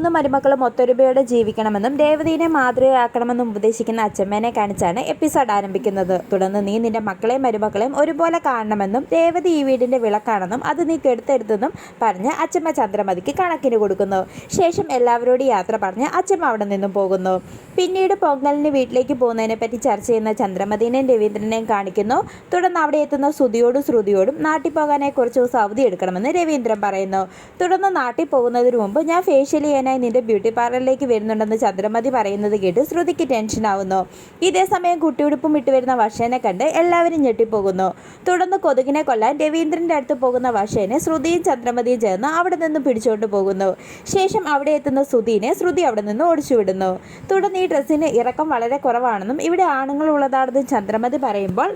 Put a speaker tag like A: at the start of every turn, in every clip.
A: മൂന്ന് മരുമക്കളും ഒത്തൊരുമയോടെ ജീവിക്കണമെന്നും രേവതിനെ മാതൃകയാക്കണമെന്നും ഉപദേശിക്കുന്ന അച്ഛമ്മേനെ കാണിച്ചാണ് എപ്പിസോഡ് ആരംഭിക്കുന്നത്. തുടർന്ന് നീ നിന്റെ മക്കളെയും മരുമക്കളെയും ഒരുപോലെ കാണണമെന്നും രേവതി ഈ വീടിന്റെ വിളക്കാണെന്നും അത് നീ കെടുത്തരുതെന്നും പറഞ്ഞ് അച്ഛമ്മ ചന്ദ്രമതിക്ക് കണക്കിന് കൊടുക്കുന്നു. ശേഷം എല്ലാവരോടും യാത്ര പറഞ്ഞ് അച്ഛമ്മ അവിടെ നിന്നും പോകുന്നു. പിന്നീട് പൊങ്കലിന് വീട്ടിലേക്ക് പോകുന്നതിനെ പറ്റി ചർച്ച ചെയ്യുന്ന ചന്ദ്രമതിനെയും രവീന്ദ്രനെയും കാണിക്കുന്നു. തുടർന്ന് അവിടെ എത്തുന്ന ശ്രുതിയോടും ശ്രുതിയോടും നാട്ടിൽ പോകാനെ കുറച്ച് ദിവസം അവധി എടുക്കണമെന്ന് രവീന്ദ്രൻ പറയുന്നു. തുടർന്ന് നാട്ടിൽ പോകുന്നതിന് മുമ്പ് ഞാൻ ഫേഷ്യൽ ചെയ്യാനായി നിന്റെ ബ്യൂട്ടി പാർലറിലേക്ക് വരുന്നുണ്ടെന്ന് ചന്ദ്രമതി പറയുന്നത് കേട്ട് ശ്രുതിക്ക് ടെൻഷൻ ആവുന്നു. ഇതേ സമയം കുട്ടിയുടുപ്പും ഇട്ട് വരുന്ന വർഷേനെ കണ്ട് എല്ലാവരും ഞെട്ടിപ്പോകുന്നു. തുടർന്ന് കൊതുകിനെ കൊല്ലാൻ രവീന്ദ്രന്റെ അടുത്ത് പോകുന്ന വർഷേനെ ശ്രുതിയും ചന്ദ്രമതിയും ചേർന്ന് അവിടെ നിന്ന് പിടിച്ചുകൊണ്ട് പോകുന്നു. ശേഷം അവിടെ എത്തുന്ന ശ്രുതിനെ ശ്രുതി അവിടെ നിന്ന് ഓടിച്ചുവിടുന്നു തുടർന്ന് ഈ ഡ്രസ്സിന് ഇറക്കം വളരെ കുറവാണെന്നും ഇവിടെ ആണുങ്ങൾ ഉള്ളതാണെന്നും ചന്ദ്രമതി പറയുമ്പോൾ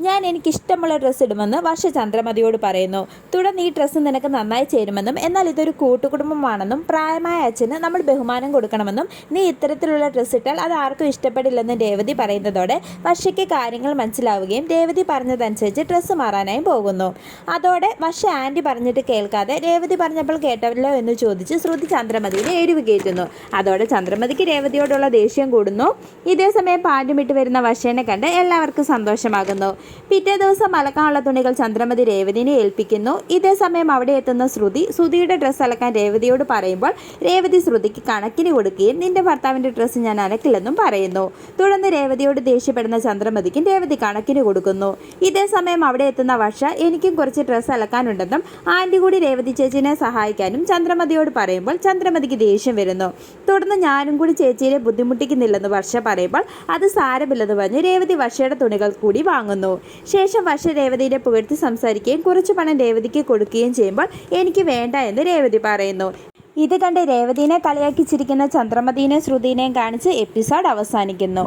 A: ഞാൻ എനിക്കിഷ്ടമുള്ള ഡ്രസ്സ് ഇടുമെന്ന് വർഷ ചന്ദ്രമതിയോട് പറയുന്നു. തുടർന്ന് ഈ ഡ്രസ്സ് നിനക്ക് നന്നായി ചേരുമെന്നും എന്നാൽ ഇതൊരു കൂട്ടുകുടുംബമാണെന്നും പ്രായമായ അച്ഛന് നമ്മൾ ബഹുമാനം കൊടുക്കണമെന്നും നീ ഇത്തരത്തിലുള്ള ഡ്രസ്സ് ഇട്ടാൽ അത് ആർക്കും ഇഷ്ടപ്പെടില്ലെന്ന് രേവതി പറയുന്നതോടെ വർഷയ്ക്ക് കാര്യങ്ങൾ മനസ്സിലാവുകയും രേവതി പറഞ്ഞതനുസരിച്ച് ഡ്രസ്സ് മാറാനായി പോകുന്നു. അതോടെ വർഷ ആന്റി പറഞ്ഞിട്ട് കേൾക്കാതെ രേവതി പറഞ്ഞപ്പോൾ കേട്ടവല്ലോ എന്ന് ചോദിച്ച് ശ്രുതി ചന്ദ്രമതിയെ എരിവ് കയറ്റുന്നു അതോടെ ചന്ദ്രമതിക്ക് രേവതിയോടുള്ള ദേഷ്യം കൂടുന്നു. ഇതേ സമയം പാന്റുമിട്ട് വരുന്ന വർഷേനെ കണ്ട് എല്ലാവർക്കും സന്തോഷമാകുന്നു. പിറ്റേ ദിവസം അലക്കാനുള്ള തുണികൾ ചന്ദ്രമതി രേവതിനെ ഏൽപ്പിക്കുന്നു. ഇതേ സമയം അവിടെ എത്തുന്ന ശ്രുതി ശ്രുതിയുടെ ഡ്രസ്സ് അലക്കാൻ രേവതിയോട് പറയുമ്പോൾ രേവതി ശ്രുതിക്ക് കണക്കിന് കൊടുക്കുകയും നിന്റെ ഭർത്താവിന്റെ ഡ്രസ്സ് ഞാൻ അലക്കില്ലെന്നും പറയുന്നു. തുടർന്ന് രേവതിയോട് ദേഷ്യപ്പെടുന്ന ചന്ദ്രമതിക്കും രേവതി കണക്കിന് കൊടുക്കുന്നു. ഇതേ സമയം അവിടെ എത്തുന്ന വർഷ എനിക്കും കുറച്ച് ഡ്രസ്സ് അലക്കാനുണ്ടെന്നും ആന്റി കൂടി രേവതി ചേച്ചിനെ സഹായിക്കാനും ചന്ദ്രമതിയോട് പറയുമ്പോൾ ചന്ദ്രമതിക്ക് ദേഷ്യം വരുന്നു. തുടർന്ന് ഞാനും കൂടി ചേച്ചിയെ ബുദ്ധിമുട്ടിക്കുന്നില്ലെന്ന് വർഷ പറയുമ്പോൾ അത് സാരമില്ലെന്ന് പറഞ്ഞ് രേവതി വർഷയുടെ തുണികൾ കൂടി വാങ്ങുന്നു. ശേഷം വർഷ രേവതിയുടെ പുകഴ്ത്തി സംസാരിക്കുകയും കുറച്ച് പണം രേവതിക്ക് കൊടുക്കുകയും ചെയ്യുമ്പോൾ എനിക്ക് വേണ്ട എന്ന് രേവതി പറയുന്നു. ഇത് കണ്ട് രേവതിനെ കളിയാക്കിച്ചിരിക്കുന്ന ചന്ദ്രമതിനെ ശ്രുതിനെയും കാണിച്ച് എപ്പിസോഡ് അവസാനിക്കുന്നു.